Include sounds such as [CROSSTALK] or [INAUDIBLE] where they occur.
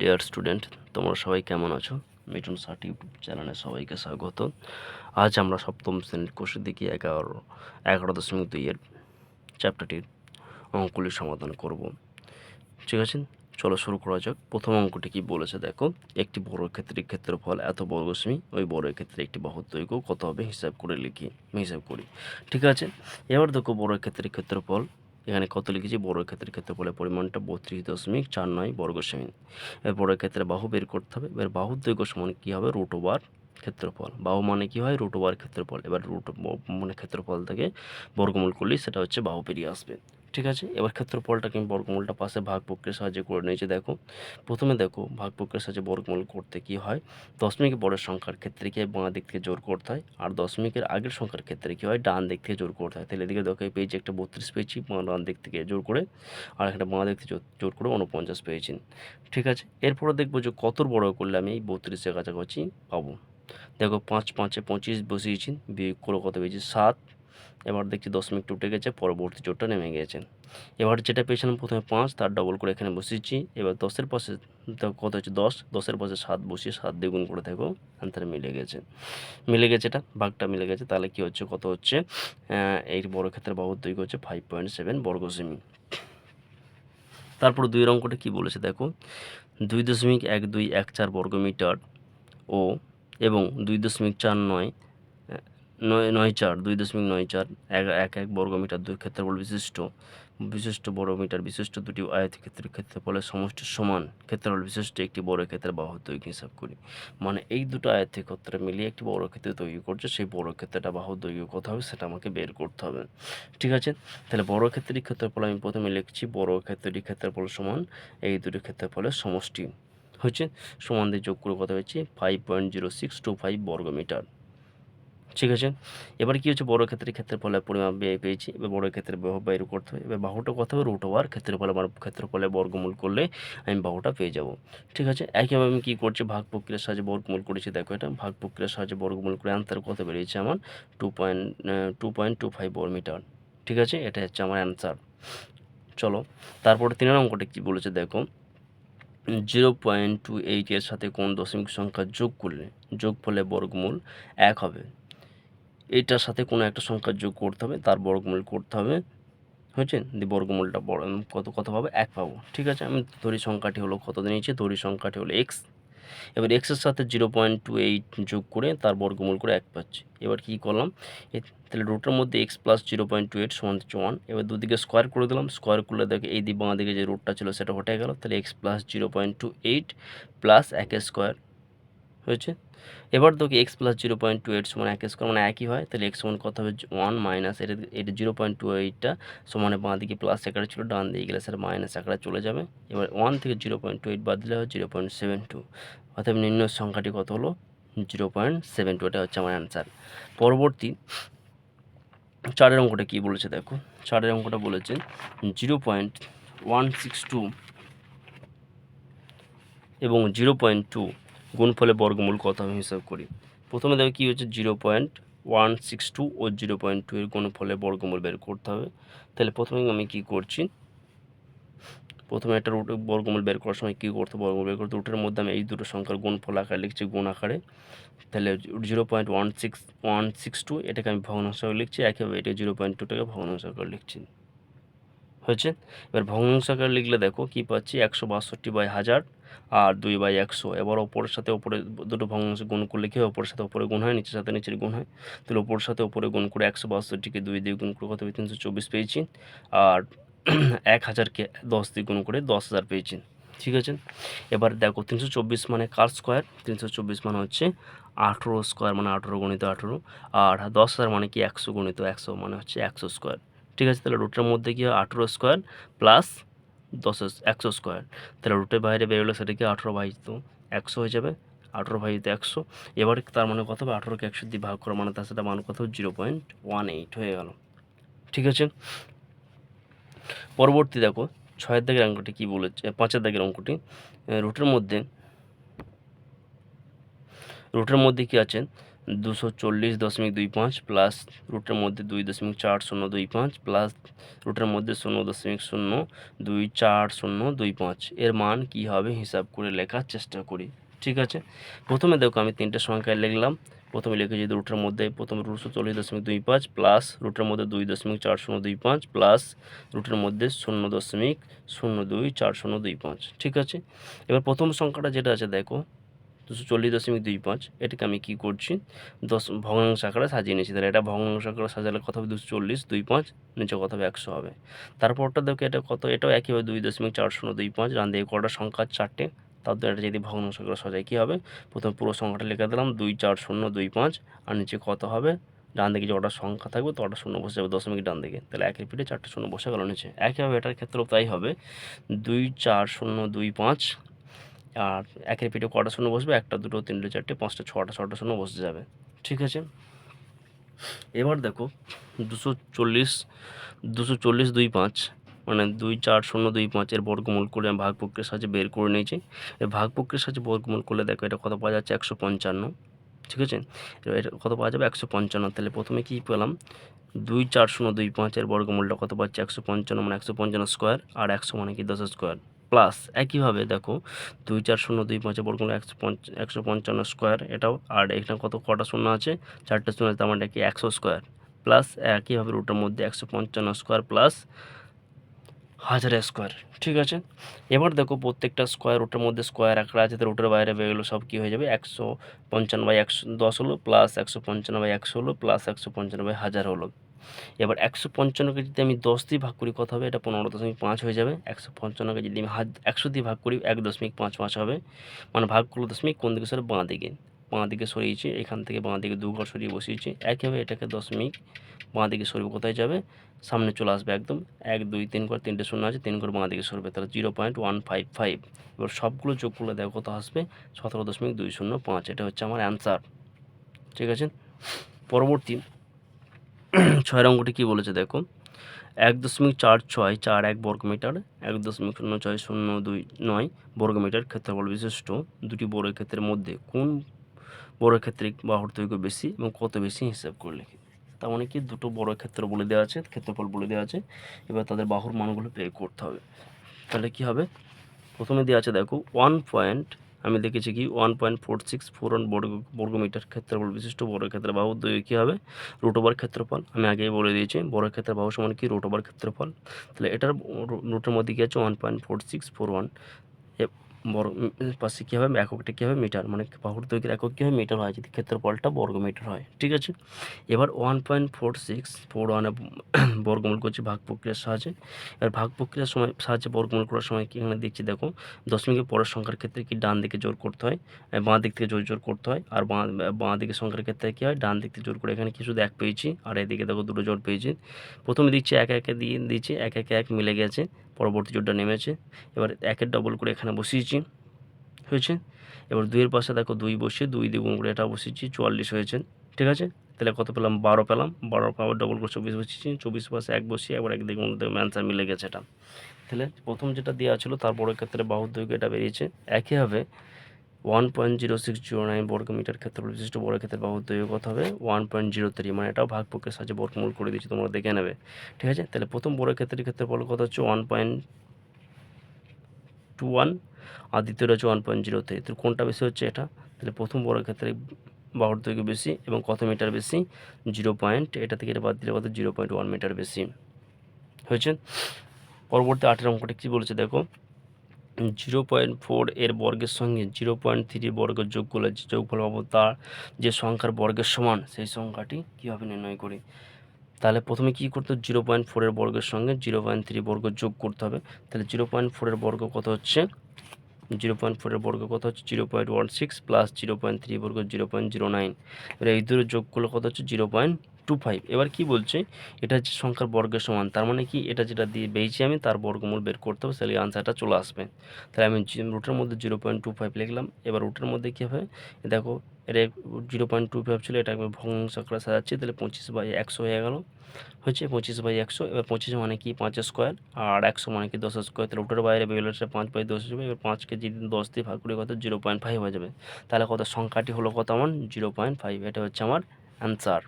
Dear student তোমরা সবাই কেমন আছো? মিঠুন সাট ইউটিউব চ্যানেলে সবাইকে স্বাগত। আজ আমরা সপ্তম শ্রেণির কোষের দিকে এগারো এগারো দশমিক দুইয়ের চ্যাপ্টারটির অঙ্কগুলির সমাধান করব। ঠিক আছে? চলো শুরু করা যাক। প্রথম অঙ্কটি কি বলেছে দেখো, একটি বড় ক্ষেত্রের ক্ষেত্রফল এত বর্গ সেমি, ওই বড় ক্ষেত্রে একটি বাহুর দৈর্ঘ্য, কত হবে হিসাব করে লিখি, হিসাব করি। ঠিক আছে? এবার দেখো বড় ক্ষেত্রের ক্ষেত্রফল এখানে কত লিখেছি? বড় ক্ষেত্রের ক্ষেত্রফলের পরিমাণটা বত্রিশ দশমিক চার নয় বর্গ সেমিন এর বড় ক্ষেত্রে বাহু বের করতে হবে। এবার বাহু দৈর্ঘ্য সমান কী হবে? রুট ওভার ক্ষেত্রফল। বাহু মানে কী হয়? রুট ওভার ক্ষেত্রফল। এবার রুট মানে ক্ষেত্রফল থেকে বর্গমূল করলেই সেটা হচ্ছে বাহু বেরিয়ে আসবে। ঠিক আছে? এবার ক্ষেত্রফলটাকে আমি বর্গমূলটা পাশে ভাগ প্রক্রিয়ার সাহায্যে করে নিয়েছি, দেখো। প্রথমে দেখো ভাগ প্রক্রিয়ার সাহায্যে বর্গমূল করতে কী হয়? দশমিক বড়ের সংখ্যার ক্ষেত্রে কি হয়? বাঁ দিক থেকে জোর করতে হয়। আর দশমিকের আগের সংখ্যার ক্ষেত্রে কী হয়? ডান দিক থেকে জোর করতে হয়। তাহলে এদিকে দেখো, এই পেয়েছি একটা বত্রিশ পেয়েছি, বাঁ ডান দিক থেকে জোর করে। আর একটা বাঁ দিক থেকে জোর- জোর করে উনপঞ্চাশ পেয়েছি। ঠিক আছে? এরপরে দেখব যে কত বড় করলে আমি এই বত্রিশের কাছাকাছি পাবো। দেখো, পাঁচ পাঁচে পঁচিশ বসিয়েছি, বিয়োগ করে কত পেয়েছি? সাত। এবার দেখছি দশমিক উঠে গেছে, পরবর্তী চোটটা নেমে গেছে এবার যেটা পেয়েছিলাম প্রথমে পাঁচ, তার ডবল করে এখানে বসিয়েছি। এবার দশের পাশে কত হচ্ছে দশ। দশের পাশে সাত বসিয়ে সাত দ্বিগুণ করে দেখো অ্যান্সার মিলে গেছে। মিলে গেছে এটা, ভাগটা মিলে গেছে, তাহলে কি হচ্ছে, কত হচ্ছে? এই বড় ক্ষেত্রে বাহুর দৈর্ঘ্য হচ্ছে ফাইভ পয়েন্ট সেভেন বর্গ সেমি তারপর দুই অঙ্কটা কি বলেছে দেখো? দুই দশমিক এক দুই এক চার বর্গমিটার ও এবং দুই দশমিক চার নয় নয় নয় চার, দুই দশমিক নয় চার, এক এক এক বর্গমিটার দুই ক্ষেত্রফল বিশিষ্ট বিশিষ্ট বর্গমিটার বিশিষ্ট দুটি আয়তক্ষেত্রের ক্ষেত্রফলের সমষ্টি সমান, ক্ষেত্রফল বিশিষ্ট একটি বড় ক্ষেত্রে বাহু দৈর্ঘ্য হিসাব করি। মানে এই দুটো আয়তক্ষেত্র মিলিয়ে একটি বড় ক্ষেত্র তৈরি করছে, সেই বড় ক্ষেত্রটা বাহু দৈর্ঘ্য কত হবে সেটা আমাকে বের করতে হবে। ঠিক আছে? তাহলে বড় ক্ষেত্রের ক্ষেত্রফল আমি প্রথমে লিখছি, বড় ক্ষেত্রটি ক্ষেত্রফল সমান, এই দুটি ক্ষেত্রফলের সমষ্টি। হচ্ছে সমান দিয়ে যোগ করে কথা হয়েছে? Five point zero six two five বর্গমিটার। ঠিক আছে? এবার কী হচ্ছে? বড় ক্ষেত্রের ক্ষেত্রফলের পরিমাপ ব্যয় পেয়েছি। এবার বড় ক্ষেত্রে বাহু বাইর করতে হবে এবার বাহুটা কত হবে রুট ওভার ক্ষেত্রফল আমার ক্ষেত্রফলে বর্গমূল করলে আমি বাহুটা পেয়ে যাব। ঠিক আছে? একইভাবে আমি কী করছি? ভাগ প্রক্রিয়ার সাহায্যে বর্গমূল করেছি। দেখো এটা। ভাগ প্রক্রিয়ার সাহায্যে বর্গমূল করে অ্যান্সার কত বেরিয়েছে আমার? Two point two point two five metre. ঠিক আছে? এটা হচ্ছে আমার অ্যান্সার চলো। তারপরে তিনের অঙ্কটা কী বলেছে? দেখো। জিরো পয়েন্ট টু এইটের সাথে কোন দশমিক সংখ্যা যোগ করলে যোগ ফলে বর্গমূল এক হবে। এটার সাথে কোনো একটা সংখ্যা যোগ করতে হবে, তার বর্গমূল করতে হবে, হয়েছে? দিয়ে বর্গমূলটা বড় কত কত পাবো? এক পাবো। ঠিক আছে? আমি ধরি সংখ্যাটি হলো কত নিয়েছি? ধরি সংখ্যাটি হলো এক্স এবার এক্সের সাথে জিরো পয়েন্ট টু এইট যোগ করে তার বর্গমূল করে এক পাচ্ছি। এবার কী করলাম? তাহলে রুটের মধ্যে x plus zero point two eight সমান হচ্ছে ওয়ান এবার দুদিকে স্কোয়ার করে দিলাম। স্কোয়ার করলে দেখো এই দিক বাঁ দিকে যে রুটটা ছিল সেটা হটে গেল। তাহলে x plus zero point two eight plus এক স্কোয়ার হয়েছে। এবার দেখো x plus zero point two eight সমান এক স্কোয়ার মানে একই হয়, তাহলে এক্স সমান কত হবে? ওয়ান মাইনাস এটা এটা জিরো পয়েন্ট টু এইটটা সমানে বাঁ দিকে প্লাস আকারে ছিল, ডান দিকে গেলে স্যার মাইনাস আকারে চলে যাবে। এবার ওয়ান থেকে জিরো পয়েন্ট টু এইট বাদ দিলে হয় জিরো পয়েন্ট সেভেন টু অর্থাৎ নিম্ন সংখ্যাটি কত হলো? জিরো পয়েন্ট সেভেন টু এটা হচ্ছে আমার অ্যান্সার পরবর্তী, চারের অঙ্কটা কী বলেছে দেখো? চারের অঙ্কটা বলেছে zero point one six two এবং জিরো পয়েন্ট টু গুণফলে বর্গমূল কত আমি হিসাব করি? প্রথমে দেখো কী হচ্ছে? Zero point one six two ও জিরো পয়েন্ট টু এর গুণফলে বর্গমূল বের করতে হবে। তাহলে প্রথমে আমি কী করছি? প্রথমে একটা রুট বর্গমূল বের করার সময় কী করতে? বর্গমূল বের করতে রুটের মধ্যে আমি এই দুটো সংখ্যার গুণফল আকারে লিখছি, গুণ আকারে। তাহলে zero point one six one six two এটাকে আমি ভগ্নাংশ লিখছি, একইভাবে এটা জিরো পয়েন্ট টুটাকে ভগ্নাংশ আকারে লিখছি। হয়েছে? এবার ভগ্নাংশ আকারে লিখলে দেখো কী পাচ্ছি? একশো বাষট্টি বাই হাজার আর দুই বাই একশো। এবার ওপরের সাথে ওপরে দুটো ভগ্নাংশ গুণ করলে কী হয়? ওপরের সাথে ওপরে গুণ হয়, নিচের সাথে নিচের গুণ হয়। তাহলে ওপরের সাথে ওপরে গুণ করে একশো বাষট্টিকে দুই দিয়ে গুণ করে কত হবে তিনশো চব্বিশ পেয়েছি। আর [CLEARS THROAT] এক হাজারকে দশ দিয়ে গুণ করে দশ হাজার পেয়েছি। ঠিক আছে? এবার দেখো, তিনশো চব্বিশ মানে কার স্কোয়ার? তিনশো চব্বিশ মানে হচ্ছে আঠেরো স্কোয়ার মানে আঠেরো গণিত আঠেরো। আর দশ হাজার মানে কি? একশো গণিত একশো মানে হচ্ছে একশো স্কোয়ার। ঠিক আছে? তাহলে রুটের মধ্যে কি হয়? আঠেরো স্কোয়ার প্লাস দশ একশো স্কোয়ার। তাহলে রুটের বাইরে বেরোলে সেটা কি আঠেরো ভাজিত একশো হয়ে যাবে, আঠেরো ভাজিত একশো। এবার তার মানে কত হবে? আঠেরোকে একশো দিয়ে ভাগ করা মানে তার সাথে মান কত জিরো পয়েন্ট ওয়ান এইট হয়ে গেল। ঠিক আছে? পরবর্তী দেখো, ছয়ের দাগের অঙ্কটি কী বলেছে? পাঁচের দাগের অঙ্কটি। রুটের মধ্যে রুটের মধ্যে কী আছে? দুশো চল্লিশ দশমিক দুই পাঁচ প্লাস রুটের মধ্যে দুই দশমিক চার শূন্য দুই পাঁচ প্লাস রুটের মধ্যে শূন্য দশমিক শূন্য দুই চার শূন্য দুই পাঁচ। এর মান কী হবে হিসাব করে লেখার চেষ্টা করি। ঠিক আছে? প্রথমে দেখো আমি তিনটে সংখ্যায় লিখলাম। প্রথমে লিখেছি রুটের মধ্যে প্রথমে দুশো চল্লিশ দশমিক দুই পাঁচ প্লাস রুটের মধ্যে দুই দশমিক চার শূন্য দুই পাঁচ প্লাস রুটের মধ্যে শূন্য দশমিক শূন্য দুই চার শূন্য দুই পাঁচ। ঠিক আছে? এবার প্রথম সংখ্যাটা যেটা আছে দেখো দুশো চল্লিশ দশমিক দুই পাঁচ। এটাকে আমি কী করছি? দশ, ভগ্নাংশ আকারে সাজিয়ে নিয়েছি। তাহলে এটা ভগ্নাংশ আকারে সাজালে কত হবে? দুশো চল্লিশ দুই পাঁচ, নিচে কত হবে? একশো হবে। তারপরটা দেখো এটা কত? এটাও একইভাবে দুই দশমিক চার শূন্য দুই পাঁচ। রান দিয়ে কটা সংখ্যা চারটে। তাদের এটা যদি ভগ্নাংশ আকারে সাজাই, কী হবে? প্রথমে পুরো সংখ্যাটা লিখে দিলাম, দুই চার শূন্য দুই পাঁচ। আর নিচে কত হবে? ডান দিকে যটা সংখ্যা থাকবে তো তটা শূন্য বসে যাবে দশমিক ডান দিকে। তাহলে একের পিঠে চারটে শূন্য বসে গেল নিচে। একইভাবে এটার ক্ষেত্রেও তাই হবে। দুই চার শূন্য দুই পাঁচ আর একের পিঠে কটা শূন্য বসবে? একটা, দুটো, তিনটে, চারটে, পাঁচটা, ছটা ছটা শূন্য বসে যাবে। ঠিক আছে? এবার দেখো, দুশো চল্লিশ দুশো চল্লিশ দুই পাঁচ মানে দুই চার শূন্য দুই পাঁচের বর্গমূল করে আমি ভাগ প্রক্রিয়ার সাহায্যে বের করে নিয়েছি। এই ভাগ প্রক্রিয়ার সাহায্যে বর্গমূল করলে দেখো, এটা কত পাওয়া যাচ্ছে? একশো পঞ্চান্ন। ঠিক আছে? এবার এটা কত পাওয়া যাবে? একশো পঞ্চান্ন। তাহলে প্রথমে কী পেলাম? দুই চার শূন্য দুই পাঁচের বর্গমূলটা কত পাচ্ছে? একশো পঞ্চান্ন মানে একশো পঞ্চান্ন স্কোয়ার, আর একশো মানে কি? দশ স্কোয়ার। প্লাস একইভাবে দেখো দুই চার শূন্য, দুই পাঁচের বর্গমূল একশো পঞ্চ, একশো পঞ্চান্ন স্কোয়ার এটাও, আর এখানে কত কটা শূন্য আছে? চারটে শূন্য আছে, তার মানে কি একশো স্কোয়ার। প্লাস একইভাবে রুটের মধ্যে একশো পঞ্চান্ন স্কোয়ার প্লাস হাজার স্কোয়ার, ঠিক আছে? এবার দেখো প্রত্যেকটা স্কোয়ার রুটের মধ্যে স্কোয়ার আঁকড়া আছে, তো রুটের বাইরে বেরোলো, সব কী হয়ে যাবে? একশো পঞ্চান্ন বাই একশো দশ হলো, প্লাস একশো পঞ্চান্ন বাই একশো হলো, প্লাস একশো পঞ্চান্ন বাই হাজার হলো। এবার একশো পঞ্চান্নকে যদি আমি দশ দিয়ে ভাগ করি কত হবে? এটা পনেরো দশমিক পাঁচ হয়ে যাবে। একশো পঞ্চান্নকে যদি আমি হাজ একশো দিয়ে ভাগ করি, এক দশমিক পাঁচ পাঁচ হবে। মানে ভাগ করল দশমিক, কোন দিকে সরে? বাঁ দিকে। বাঁ দিকে সরিয়েছি, এখান থেকে বাঁ দিকে দু ঘর সরিয়ে বসিয়েছি। একইভাবে এটাকে দশমিক, বাঁ দিকে সরবে কোথায় যাবে? সামনে চলে আসবে একদম। এক, দুই, তিন করে তিনটে শূন্য আছে, তিন করে বাঁ দিকে সরবে। তাহলে zero point one five five. এবার সবগুলো যোগ করলে দেখো কত আসবে? সতেরো দশমিক দুই শূন্য পাঁচ। এটা হচ্ছে আমার অ্যান্সার। ঠিক আছে? পরবর্তী ছয়ের অঙ্কটি কী বলেছে দেখো? এক দশমিক চার ছয় চার এক বর্গমিটার, এক দশমিক শূন্য ছয় শূন্য দুই নয় বর্গমিটার ক্ষেত্রফল বিশিষ্ট দুটি বর্গক্ষেত্রের মধ্যে কোন বর্গক্ষেত্রে বাহুর দৈর্ঘ্য বেশি এবং কত বেশি হিসাব করে লিখি। তার মানে কি দুটো বড় ক্ষেত্র বলে দেওয়া আছে, ক্ষেত্রফল বলে দেওয়া আছে, এবার তাদের বাহুর মানগুলো বের করতে হবে। তাহলে কি হবে? প্রথমে দেওয়া আছে দেখো ওয়ান পয়েন্ট আমি দেখেছি কি one point four six four one বর্গ, বর্গমিটার ক্ষেত্রফল বিশিষ্ট বড় ক্ষেত্রে বাহু দুই কী হবে? রুট ওভার ক্ষেত্রফল। আমি আগেই বলে দিয়েছি বড় ক্ষেত্রে বাহু সমান কি? রুট ওভার ক্ষেত্রফল। তাহলে এটার রুটের মধ্যে কী আছে? One point four six four one বর্গ পাশে কী হবে এককটা কী হবে মিটার? মানে বাহুর দৈর্ঘ্যের একক কী হবে মিটার হয়? যদি ক্ষেত্রফলটা বর্গ মিটার হয়, ঠিক আছে? এবার one point four six four ওয়ানে বর্গমূল করছি ভাগ প্রক্রিয়ার সাহায্যে। এবার ভাগ প্রক্রিয়ার সময়, সাহায্যে বর্গমূল করার সময় কি এখানে দেখছি? দেখো, দশমিকের পরের সংখ্যার ক্ষেত্রে কি ডান দিকে জোর করতে হয়? বাঁ দিক থেকে জোর জোর করতে হয়। আর বাঁ বাঁ দিকে সংখ্যার ক্ষেত্রে কী হয়? ডান দিক থেকে জোর করে। এখানে কি শুধু এক পেয়েছি, আর এদিকে দেখো দুটো জোর পেয়েছি। প্রথমে দিচ্ছি এক, একে দিয়ে দিচ্ছি, এক, একে এক মিলে গেছে। পরবর্তী জোরটা নেমেছে। এবার একের ডবল করে এখানে বসিয়েছি। হয়েছে? এবার দুইয়ের পাশে দেখো দুই বসিয়ে দুই দ্বিগুণ করে এটা বসিয়েছি, চুয়াল্লিশ হয়েছে। ঠিক আছে? তাহলে কত পেলাম? বারো পেলাম। বারো পাওয়ার ডবল করে চব্বিশ বসিয়েছি। চব্বিশ পাশে এক বসিয়ে একবার এক দ্বিগুণ অ্যান্সার মিলে গেছে এটা। তাহলে প্রথম যেটা দেওয়া ছিল, তারপরের ক্ষেত্রে বাহুর দৈর্ঘ্য এটা বেরিয়েছে। একইভাবে one point zero six zero nine বর্গ মিটার ক্ষেত্রে, বিশিষ্ট বড় ক্ষেত্রে বাহুর দৈর্ঘ্য হবে? ওয়ান পয়েন্ট জিরো থ্রি মানে এটাও ভাগ পক্ষের সাহায্যে বর্গমূল করে দিচ্ছি তোমরা দেখে নেবে। ঠিক আছে? তাহলে প্রথম বড় ক্ষেত্রের ক্ষেত্রে বল কত হচ্ছে? ওয়ান পয়েন্ট টু ওয়ান আর দ্বিতীয়টা হচ্ছে ওয়ান পয়েন্ট জিরো থ্রি কোনটা বেশি হচ্ছে এটা? তাহলে প্রথম বড় ক্ষেত্রে বাহুর দৈর্ঘ্য বেশি এবং কত মিটার বেশি? জিরো পয়েন্ট এটা থেকে এটা বাদ দিলে কত? জিরো পয়েন্ট ওয়ান মিটার বেশি। হয়েছে? পরবর্তী আটের অঙ্কটা কী বলেছে দেখো? জিরো পয়েন্ট ফোর এর বর্গের সঙ্গে জিরো পয়েন্ট থ্রি বর্গের যোগ করলে যে যোগফল পাবো তার যে সংখ্যার বর্গের সমান, সেই সংখ্যাটি কীভাবে নির্ণয় করি? তাহলে প্রথমে কি করতে জিরো পয়েন্ট ফোরের বর্গের সঙ্গে জিরো পয়েন্ট থ্রি বর্গ যোগ করতে হবে। তাহলে জিরো পয়েন্ট ফোরের বর্গ কত হচ্ছে? জিরো পয়েন্ট ফোরের বর্গ কত হচ্ছে? Zero point one six plus zero point three বর্গ জিরো পয়েন্ট জিরো নাইন। এবার এই দুটো যোগ করলে কত হচ্ছে? Zero point two five. এবার কী বলছে? এটা হচ্ছে সংখ্যার বর্গের সমান। তার মানে কি? এটা যেটা দিয়ে পেয়েছি আমি, তার বর্গমূল বের করতে হবে, তাহলে আনসারটা চলে আসবে। তাহলে আমি রুটের মধ্যে জিরো পয়েন্ট টু ফাইভ লিখলাম। এবার রুটের মধ্যে কী হবে? দেখো এটা জিরো পয়েন্ট টু ফাইভ ছিল এটা একবার ভগ্নাংশ আকারে সাজাচ্ছি, তাহলে পঁচিশ বাই একশো হয়ে গেল। হচ্ছে পঁচিশ বাই একশো, এবার পঁচিশ মানে কি? পাঁচ স্কোয়ার, আর একশো মানে কি? দশ স্কোয়ার, তাহলে ওটার বাইরে বেরোলে পাঁচ বাই দশ যাবে, এবার পাঁচকে যদি দশ দিয়ে ভাগ করে, কত? জিরো পয়েন্ট ফাইভ হয়ে যাবে। তাহলে কত? সংখ্যাটি হলো কত? আমার জিরো পয়েন্ট ফাইভ, এটা হচ্ছে আমার অ্যান্সার